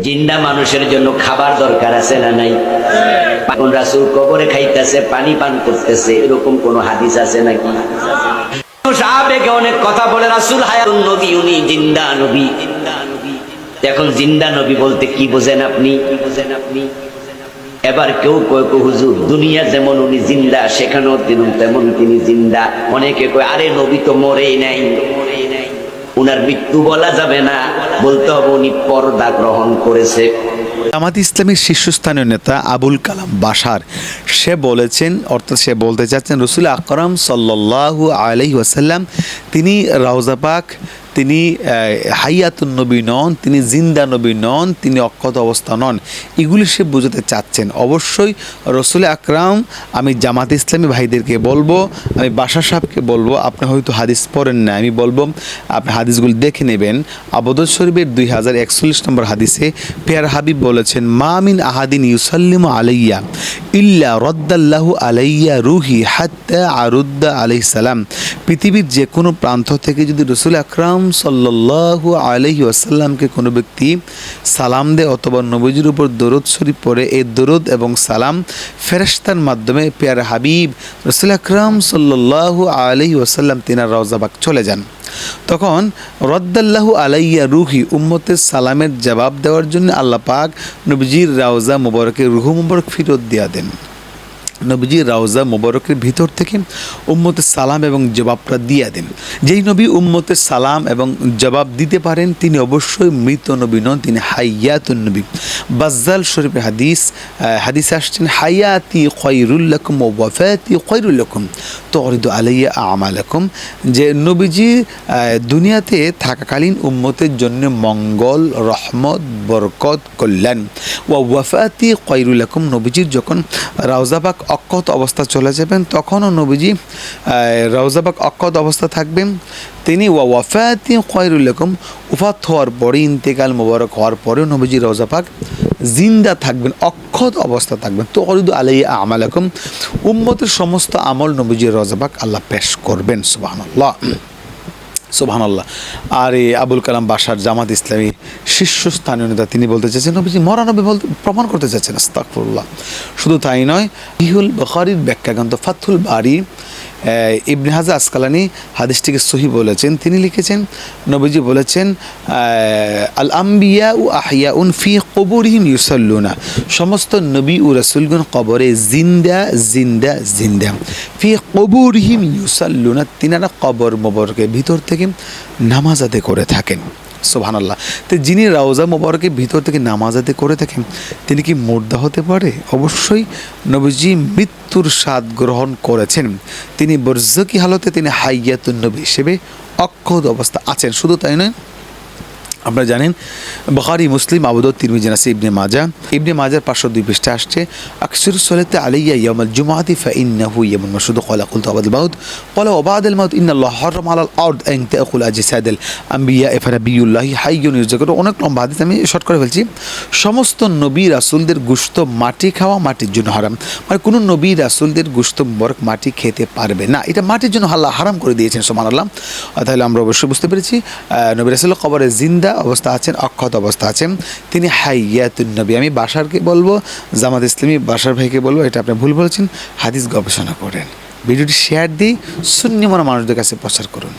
জিন্দা মানুষের জন্য খাবার দরকার আছে না নাই? এখন রাসুল কবরে খাইতেছে, পানি পান করতেছে, এরকম কোন হাদিস আছে নাকি? সাহাবেকে অনেক কথা বলে, রাসুল হায়াতুন নবী, উনি জিন্দা নবী। এখন জিন্দা নবী বলতে কি বোঝেন আপনি? কি বোঝেন আপনি এবার কেউ কয় কো হুজুর, দুনিয়া যেমন উনি জিন্দা, সেখানেও তেমন তিনি জিন্দা। অনেকে কয়, আরে নবী তো মরেই নাই। উনার মৃত্যু বলা যাবে না। বলতে হবে উনি পর্দা গ্রহণ করেছে। জামাত ইসলামের শীর্ষস্থানীয় নেতা আবুল কালাম বাসার সে বলেছেন, অর্থাৎ সে বলতে চাচ্ছেন, রসুল আকরম সাল্লাহ আলাইহি ওয়াসাল্লাম, তিনি রাউজা পাক তিনি হাইয়াতুন নবী নন, তিনি জিন্দা নবী নন, তিনি অক্ষত অবস্থা নন। এগুলি সে বোঝাতে চাচ্ছেন। অবশ্যই রসুল আকরাম, আমি জামাত ইসলামী ভাইদেরকে বলব, আমি বাসা সাহেবকে বলব, আপনি হয়তো হাদিস পড়েন না আমি বলব, আপনি হাদিসগুলি দেখে নেবেন। আবদর শরীফের দুই হাজার একচল্লিশ নম্বর হাদিসে পেয়ার হাবিব বলেছেন মামিন আহাদিন ইউসাল্লিম আলাইয়া ইল্লা রদ্দাল্লাহু আলাইয়া রুহি হাত্তা আরুদ্দা আলাইহিস সালাম। পৃথিবীর যে কোনো প্রান্ত থেকে যদি রসুল আকরাম সাল্লাল্লাহু আলাইহি ওয়াসাল্লামকে কোনো ব্যক্তি সালাম দেয় অথবা নবীজির উপর দরুদ শরীফ পড়ে, এই দরুদ এবং সালাম ফেরেশতার মাধ্যমে পেয়ার হাবিব রসুল আকরাম সাল্লাল্লাহু আলাইহি ওয়াসাল্লাম তিনার রওজাবাগ চলে যান। তখন রদ্দাল্লাহু আলাইয়া রুহি উম্মতের সালামের জবাব দেওয়ার জন্য আল্লাহ পাক নবীজির রাওজা মুবারকের রুহু মুবারক ফিরত দিয়া দেন। নবীজি রাউজা মোবারকের ভিতর থেকে উম্মতের সালাম এবং জবাবটা দিয়ে দেন। যেই নবী উম্মতের সালাম এবং জবাব দিতে পারেন, তিনি অবশ্যই মৃত নবী নন, তিনি হাইয়াতুন নবী। বাজ্জাল শরীফ হাদিস হাদিস আসছেন, হায়াতি খৈরুল্লাকুম ও ওয়াফাতি খৈরুল্লাকুম তরিদ আলাইয়া আমালাকুম। যে নবীজি দুনিয়াতে থাকাকালীন উম্মতের জন্য মঙ্গল, রহমত, বরকত, কল্যাণ। ওয়া ওয়াফাতি খৈরুল্লাকুম নবীজির যখন রাউজাবাক অক্ষত অবস্থা চলে যাবেন তখনও নবীজি আহ, অক্ষত অবস্থা থাকবেন। তিনি ওয়া ওয়াফাতি খৈরুল্লাকুম উফাত হওয়ার পরে ইন্তেকাল মোবারক হওয়ার পরেও নবীজি রওজাপাক জিন্দা থাকবেন অক্ষত অবস্থা থাকবেন। তো অরিদ আলাই আমালাকুম উম্মতের সমস্ত আমল নবীজি রওজাপাক আল্লাহ পেশ করবেন সুবহানাল্লাহ। সুবহানাল্লাহ। আর এই আবুল কালাম বাসার জামাত ইসলামী শীর্ষস্থানীয় নেতা, তিনি বলতে চাইছেন নবীজি মরানবী বলতে প্রমাণ করতে চাচ্ছেন আস্তাকফুল্লাহ শুধু তাই নয় ইহুল বখারির ব্যাখ্যাগ্রন্থ ফাতুল বাড়ি ইবনে হাজা আসকালানি হাদিসটিকে সহি বলেছেন। তিনি লিখেছেন, নবীজি বলেছেন আল আম্বিয়া ও আহিয়া উন ফি কবরহিম ইউসাল্লুনা। সমস্ত নবী ও রসুলগুন কবরে জিন্দা জিন্দা জিন্দা। ফি কবরহিম ইউসাল্লুনা, তিনারা কবর মোবরকের ভিতর থেকে নামাজ আদায় করে থাকেন। সোহানাল্লাহ তো যিনি রাউজা মোবারকের ভিতর থেকে নামাজ আদি করে থাকেন, তিনি কি মুর্দা হতে পারে? অবশ্যই নবীজি মৃত্যুর স্বাদ গ্রহণ করেছেন। তিনি বর্জকি হালতে তিনি হাইয়াতুন নবী হিসেবে অক্ষত অবস্থা আছেন। শুধু তাই নয় আপনারা জানেন, বখারি, মুসলিম আবুদ তিরমিজি নাসি ইবনে মাজা ইবনে মাজার পাঁচশো দুই পৃষ্ঠে আসছে, আকসির সলেতে আলাইয়া ইয়ামাল জুমাতি ফা ইন্নাহু ইয়ামুন মাসুদ কলা কুলতু আবাদ মাউদ কলা ওবাদ মাউদ ইন্নাল্লাহ হরম আলাল আউদ এং তাকুল আজসাদাল আম্বিয়া ইফারা বিউল্লাহি হাইয়ুন ইউজাকুর অনেক লম্বা হাদিস আমি শর্ট করে ফেলছি। সমস্ত নবী রাসূলদের গুস্ত মাটি খাওয়া মাটির জন্য হারাম। মানে কোনো নবী রাসুলদের গুস্ত বরক মাটি খেতে পারবে না। এটা মাটির জন্য আল্লাহ হারাম করে দিয়েছেন সোমান আল্লাহ তাহলে আমরা অবশ্যই বুঝতে পেরেছি নবী রাসূল কবরে জিন্দা অবস্থা আছেন অক্ষত অবস্থা আছেন তিনি হাইয়াতুন নবী। আমি বাসারকে বলব, জামাত ইসলামী বাসার ভাইকে বলব, এটা আপনি ভুল বলছেন, হাদিস গবেষণা করেন। ভিডিওটি শেয়ার দিই শূন্য মনে মানুষদের কাছে প্রচার করুন।